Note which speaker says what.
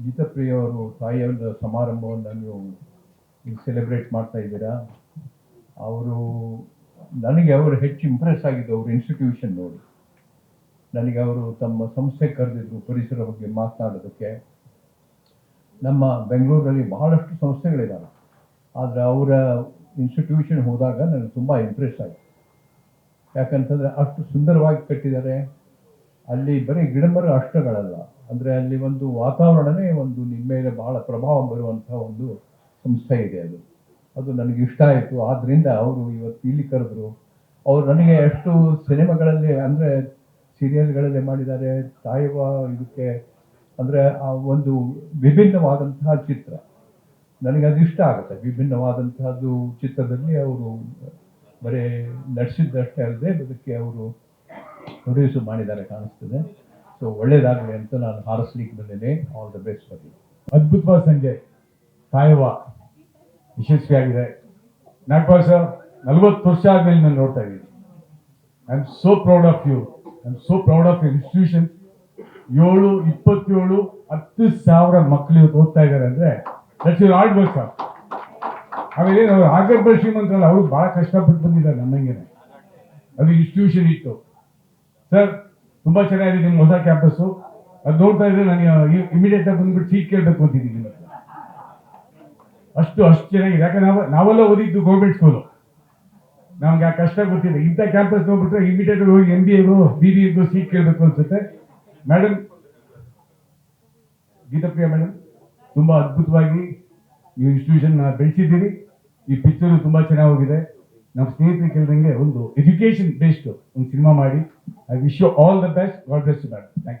Speaker 1: ಗೀತಪ್ರಿಯ ಅವರು ಒಂದು ಸಮಾರಂಭವನ್ನು ನೀವು ಸೆಲೆಬ್ರೇಟ್ ಮಾಡ್ತಾ ಇದ್ದೀರಾ? ಅವರು ನನಗೆ ಅವರು ಹೆಚ್ಚು ಇಂಪ್ರೆಸ್ ಆಗಿದ್ದು ಅವ್ರ ಇನ್ಸ್ಟಿಟ್ಯೂಷನ್ ನೋಡಿ. ನನಗೆ ಅವರು ತಮ್ಮ ಸಂಸ್ಥೆ ಕರೆದಿದ್ರು ಪರಿಸರ ಬಗ್ಗೆ ಮಾತನಾಡೋದಕ್ಕೆ. ನಮ್ಮ ಬೆಂಗಳೂರಲ್ಲಿ ಬಹಳಷ್ಟು ಸಂಸ್ಥೆಗಳಿದ್ದಾವೆ ಆದರೆ ಅವರ ಇನ್ಸ್ಟಿಟ್ಯೂಷನ್ ಹೋದಾಗ ನನಗೆ ತುಂಬ ಇಂಪ್ರೆಸ್ ಆಯಿತು. ಯಾಕಂತಂದರೆ ಅಷ್ಟು ಸುಂದರವಾಗಿ ಕಟ್ಟಿದ್ದಾರೆ. ಅಲ್ಲಿ ಬರೀ ಗಿಡಮರ ಅಷ್ಟಗಳಲ್ಲ. ಅಂದರೆ ಅಲ್ಲಿ ಒಂದು ವಾತಾವರಣನೇ ಒಂದು ನಿಮ್ಮ ಮೇಲೆ ಬಹಳ ಪ್ರಭಾವ ಬರುವಂಥ ಒಂದು ಸಂಸ್ಥೆ ಇದೆ ಅದು. ಅದು ನನಗೆ ಇಷ್ಟ ಆಯಿತು. ಆದ್ದರಿಂದ ಅವರು ಇವತ್ತು ಇಲ್ಲಿ ಕರೆದ್ರು. ಅವರು ನನಗೆ ಎಷ್ಟು ಸಿನಿಮಾಗಳಲ್ಲಿ ಅಂದರೆ ಸೀರಿಯಲ್ಗಳಲ್ಲಿ ಮಾಡಿದ್ದಾರೆ. ತಾಯುವ ಇದಕ್ಕೆ ಅಂದರೆ ಆ ಒಂದು ವಿಭಿನ್ನವಾದಂತಹ ಚಿತ್ರ. ನನಗೆ ಅದು ಇಷ್ಟ ಆಗುತ್ತೆ. ವಿಭಿನ್ನವಾದಂತಹದ್ದು ಚಿತ್ರದಲ್ಲಿ ಅವರು ಬರೀ ನಡೆಸಿದ್ದಷ್ಟೇ ಅಲ್ಲದೆ ಅದಕ್ಕೆ ಅವರು ಪ್ರೊಡ್ಯೂಸ್ ಮಾಡಿದ್ದಾರೆ ಕಾಣಿಸ್ತದೆ. ಸೊ ಒಳ್ಳೇದಾಗಲಿ ಅಂತ ನಾನು ಹಾರಸ್ಲಿಕ್ಕೆ ಬಂದಿದ್ದೇನೆ ಆಲ್ ದ ಬೆಸ್ಟ್ ಫಾರ್
Speaker 2: ಅದ್ಭುತವಾದ ಸಂಜೆ. ಸಾಯವ ಯಶಸ್ವಿಯಾಗಿದೆ. ನಾಗಪಾಲ್ ಸರ್ ನಲ್ವತ್ತು ವರ್ಷ ಆದಮೇಲೆ ನಾನು ನೋಡ್ತಾ ಇದ್ದೀನಿ. I am so proud of you I am so proud of institution ಏಳು, ಇಪ್ಪತ್ತೇಳು, ಹತ್ತು ಸಾವಿರ ಮಕ್ಕಳು ಇವತ್ತು ಓದ್ತಾ ಇದ್ದಾರೆ ಅಂದ್ರೆ that's your hard work sir ಆಮೇಲೆ ಅವ್ರು ಆಗರ್ಭ ಶ್ರೀಮಂತರಲ್ಲ ಅವರು ಬಹಳ ಕಷ್ಟಪಟ್ಟು ಬಂದಿದ್ದಾರೆ ನನ್ನಂಗೆ ಅದು ಇನ್ಸ್ಟಿಟ್ಯೂಷನ್ ಇತ್ತು. ಸರ್ ತುಂಬಾ ಚೆನ್ನಾಗಿದೆ ನಿಮ್ಮ ಹೊಸ ಕ್ಯಾಂಪಸ್ಸು. ಅದು ನೋಡ್ತಾ ಇದ್ರೆ ನನಗೆ ಇಮಿಡಿಯೇಟ್ ಆಗಿ ಬಂದ್ಬಿಟ್ಟು ಸೀಟ್ ಕೇಳಬೇಕು ಅಂತಿದ್ದೀನಿ ಅಷ್ಟು ಅಷ್ಟು ಚೆನ್ನಾಗಿದೆ. ಯಾಕಂದ್ರೆ ನಾವು, ನಾವೆಲ್ಲ ಓದಿದ್ದು ಗೌರ್ಮೆಂಟ್ ಸ್ಕೂಲು ನಮ್ಗೆ ಆ ಕಷ್ಟ ಗೊತ್ತಿಲ್ಲ. ಇಂಥ ಕ್ಯಾಂಪಸ್ ನೋಡ್ಬಿಟ್ರೆ ಇಮಿಡಿಯೇಟ್ ಹೋಗಿ ಎಂ ಬಿ ಎಗೋ ಬಿ ಬಿ ಎಗೋ ಸೀಟ್ ಕೇಳಬೇಕು ಅನ್ಸುತ್ತೆ. ಮೇಡಮ್ ಗೀತಪ್ರಿಯ ಮೇಡಮ್ ತುಂಬಾ ಅದ್ಭುತವಾಗಿ ನೀವು ಇನ್ಸ್ಟಿಟ್ಯೂಷನ್ ಬೆಳೆಸಿದ್ದೀರಿ. ಈ ಪಿಕ್ಚರು ತುಂಬಾ ಚೆನ್ನಾಗಿ ಹೋಗಿದೆ. ನಮ್ಮ ಸ್ನೇಹಿತರು ಕೇಳಿದಂಗೆ ಒಂದು ಎಜುಕೇಶನ್ ಬೇಸ್ಡ್ ಒಂದು ಸಿನಿಮಾ ಮಾಡಿ. I wish you all the best. God bless you. Thank you.